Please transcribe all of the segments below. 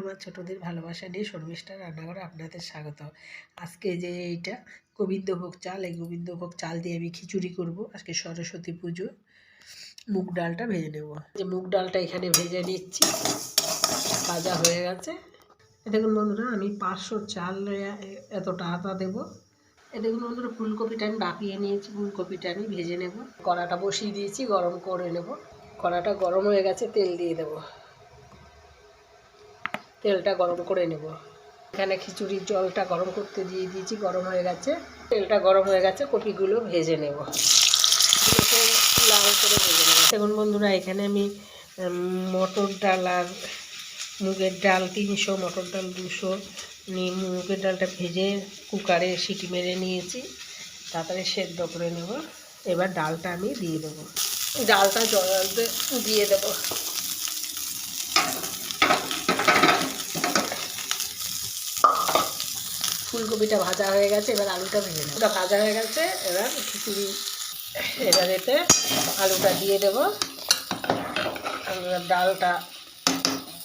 আমার ছোটদের ভালোবাসা নিয়ে শর্মিষ্ঠা রান্নাঘরে আপনাদের স্বাগত। আজকে যে এইটা, গোবিন্দভোগ চাল, এই গোবিন্দভোগ চাল দিয়ে আমি খিচুড়ি করব। আজকে সরস্বতী পুজো মুগ ডালটা ভেজে নেব। যে মুগ ডালটা এখানে ভেজে নিচ্ছি, ভাজা হয়ে গেছে। দেখুন বন্ধুরা, আমি পাঁচশো চাল এতটা আটা দেবো। দেখুন বন্ধুরা, ফুলকপিটা আমি বাপিয়ে নিয়েছি, ফুলকপিটা আমি ভেজে নেব। কড়াটা বসিয়ে দিয়েছি, গরম করে নেব। কড়াটা গরম হয়ে গেছে, তেল দিয়ে দেবো। তেলটা গরম করে নেব। এখানে খিচুড়ির জলটা গরম করতে দিয়ে দিয়েছি, গরম হয়ে গেছে। তেলটা গরম হয়ে গেছে, কপিগুলো ভেজে নেব। লাল করে ভেজে নেব। দেখুন বন্ধুরা, এখানে আমি মটর ডাল আর মুগের ডাল, তিনশো মটর ডাল, দুশো নিয়ে মুগের ডালটা ভেজে কুকারে সিটি মেরে নিয়েছি। তাড়াতাড়ি সেদ্ধ করে নেব। এবার ডালটা আমি দিয়ে দেবো। ডালটা জল দিয়ে দেবো। ফুলকপিটা ভাজা হয়ে গেছে, এবার আলুটা ভেজে নেব। ওটা ভাজা হয়ে গেছে, এবার খিচুড়ি এবার এতে আলুটা দিয়ে দেবো। ডালটা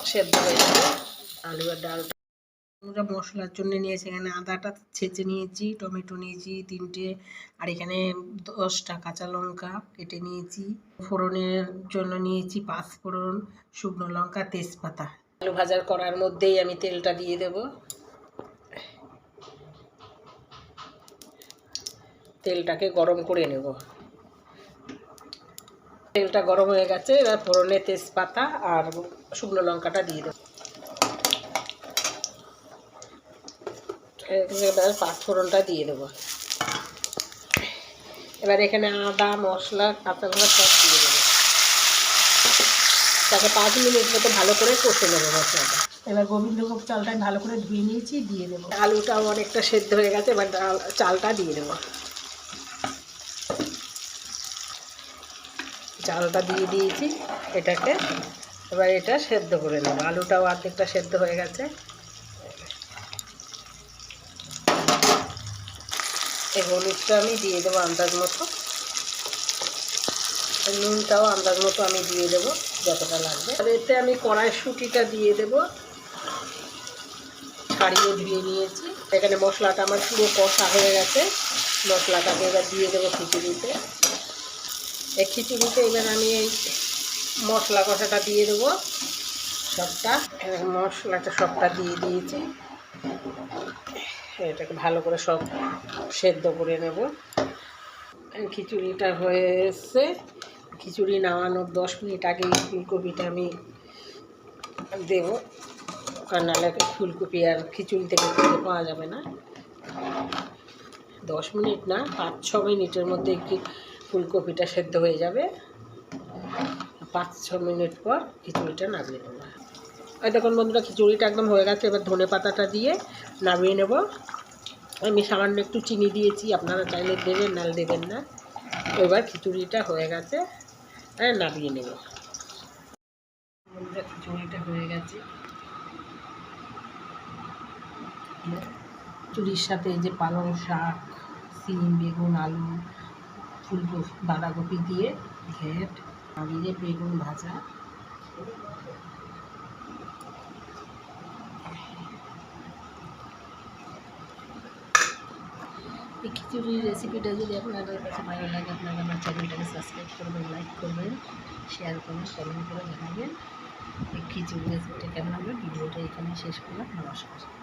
সেদ্ধ হয়ে যাবে আলু আর ডালটা আমরা মশলার জন্য নিয়েছি, এখানে আদাটা ছেঁচে নিয়েছি, টমেটো নিয়েছি তিনটে, আর এখানে দশটা কাঁচা লঙ্কা কেটে নিয়েছি। ফোড়নের জন্য নিয়েছি পাঁচ ফোড়ন শুকনো লঙ্কা, তেজপাতা। আলু ভাজার করার মধ্যেই আমি তেলটা দিয়ে দেবো। তেলটাকে গরম করে নেব। তেলটা গরম হয়ে গেছে এবার ফোড়নে তেজপাতা আর শুকনো লঙ্কাটা দিয়ে দেবো। এবার পাঁচফোড়নটা দিয়ে দেবো। এবার এখানে আদা মশলা কাঁচা ঘোড়া সব দিয়ে দেবো। তাকে পাঁচ মিনিট মতো ভালো করে কষে নেব মশলাটা। এবার গোবিন্দভোগ চালটা ভালো করে ধুয়ে নিয়েছি দিয়ে দেবো। আলুটাও অনেকটা সেদ্ধ হয়ে গেছে এবার ডাল চালটা দিয়ে দেবো। চালটা দিয়ে দিয়েছি এটাকে। এবার এটা সেদ্ধ করে নেব। আলুটাও অর্ধেকটা সেদ্ধ হয়ে গেছে। এই হলুদটা আমি দিয়ে দেবো আন্দাজ মতো। নুনটাও আন্দাজ মতো আমি দিয়ে দেবো, যতটা লাগবে। আর এতে আমি কড়াইশুঁটিটা দিয়ে দেবো। ছাড়িয়ে ধুয়ে নিয়েছি। এখানে মশলাটা আমার পুরো কষা হয়ে গেছে। মশলাটাকে এবার দিয়ে দেবো খিচুড়িতে। এই খিচুড়িতে এবার আমি এই মশলা কষাটা দিয়ে দেবো সবটা। মশলাটা সবটা দিয়ে দিয়েছি। এটাকে ভালো করে সব সেদ্ধ করে নেব। খিচুড়িটা হয়ে এসছে। খিচুড়ি নামানোর দশ মিনিট আগে ফুলকপিটা আমি দেবো। আর নাহলে ফুলকপি আর খিচুড়ি থেকে পাওয়া যাবে না। দশ মিনিট না, পাঁচ ছ মিনিটের মধ্যে ফুলকপিটা সেদ্ধ হয়ে যাবে। পাঁচ, ছ মিনিট পর খিচুড়িটা নামিয়ে নেব। ওই দেখুন বন্ধুরা, খিচুড়িটা একদম হয়ে গেছে। এবার ধনে পাতাটা দিয়ে নামিয়ে নেব। আমি সামান্য একটু চিনি দিয়েছি, আপনারা চাইলে দেবেন নাল দেবেন না। এবার খিচুড়িটা হয়ে গেছে হ্যাঁ নামিয়ে নেব। বন্ধুরা, খিচুড়িটা হয়ে গেছে। চুরির সাথে যে পালং শাক, সিম, বেগুন, আলু ফুলকপি, বাঁধাকপি দিয়ে ঘেট আর এই যে বেগুন ভাজা। এই খিচুড়ির রেসিপিটা যদি আপনাদের কাছে ভালো লাগে, আপনারা আমার চ্যানেলটাকে সাবস্ক্রাইব করবেন লাইক করবেন শেয়ার করবেন কমেন্ট করে জানাবেন। এই খিচুড়ি রেসিপিটা কেমন হবে ভিডিওটা এখানে শেষ করলাম। নমস্কার।